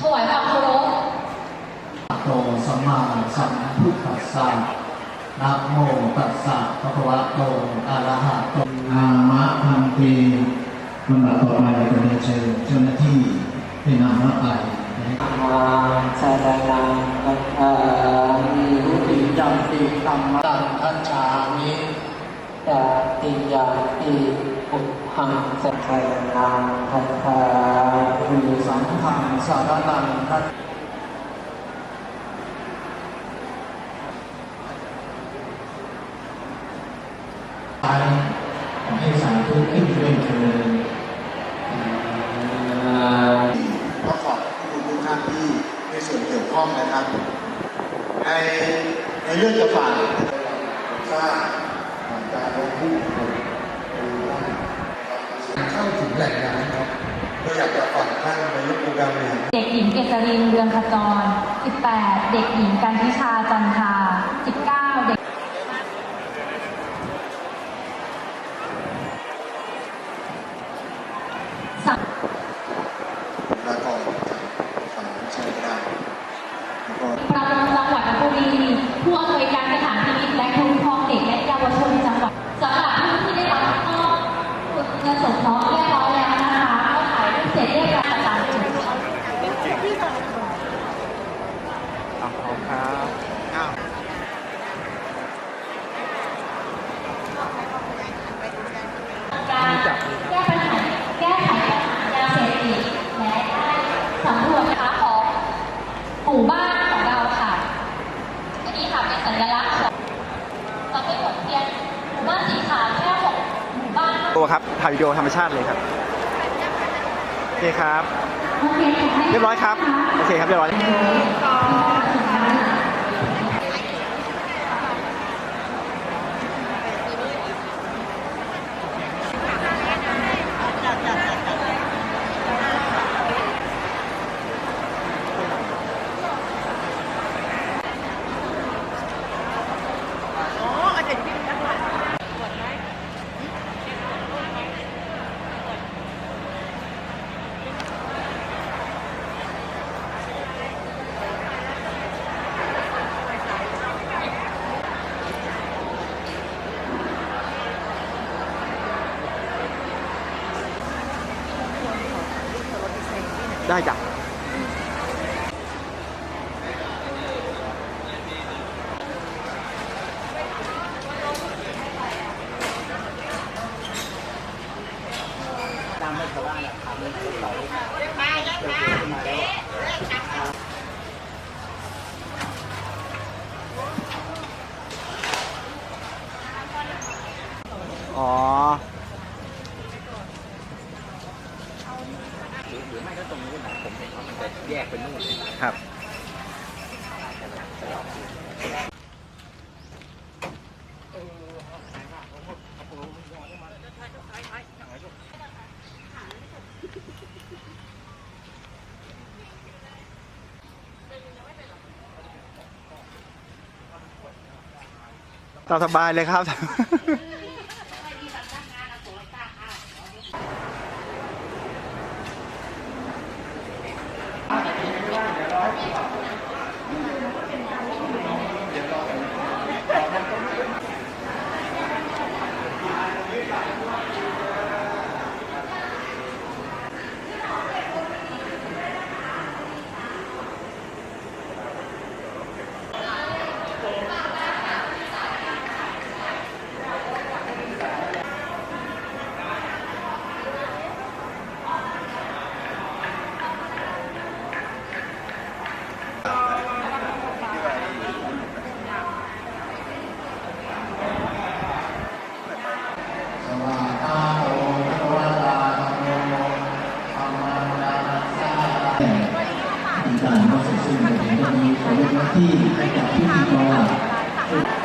ถวายความเคารพโตสัมมาสัมพุทธัสสะนะโมตัสสะภะคะวะโตอะระหะโตอามะพันตีลำดับต่อไปก็จะเจอเจ้าหน้าที่เป็นนามะไปมาสารานังคาหิวติจังติตัมมา พุทธังสัจจานังคัจฉามิสังฆังสารนังคัจไปขอให้สาธุขึ้นเป็นเชิญก็ขอบคุณทุกท่านที่มีส่วนเกี่ยวข้องนะครับ ในในเรื่องจะฝากสร้า เอกหญิงเกรินเรืองขจร 18 เด็กหญิงกันทิชาจันทา 19 เด็กสัง แล้วก็ฝั่งใช้ก็ได้แล้วก็ ประมงจังหวัดลพบุรี ผู้อำนวยการสถานพินิจและคุ้มครองเด็กและเยาวชนจังหวัดสำหรับผู้ที่ได้รับมอบเงินสงเคราะห์เรียบร้อยแล้วนะคะก็ถ่ายรูปเสร็จเรียบร้อยอาจารย์จุด การแก้ปัญหาแก้ไขปัญหายาเสพติดและได้สำรวจนะคะของหมู่บ้านของเราค่ะอันนี้ค่ะเป็นสัญลักษณ์ของเราไม่หมดเพียงหมู่บ้านสีขาวแค่หกหมู่บ้านตัวครับถ่ายวิดีโอธรรมชาติเลยครับโอเคครับเคขอให้เรียบร้อยครับ โอเคครับ เรียบร้อย ได้จ้ะอ๋อ หรือไม่ก็ ตรงนู้นนะผมเห็นมันจะแยกเป็นนู่นครับ ตามสบายเลยครับ みんなで。 การก็เสร็จสิ้นในวันนี้ขอบคุณที่ให้กับพิธีกร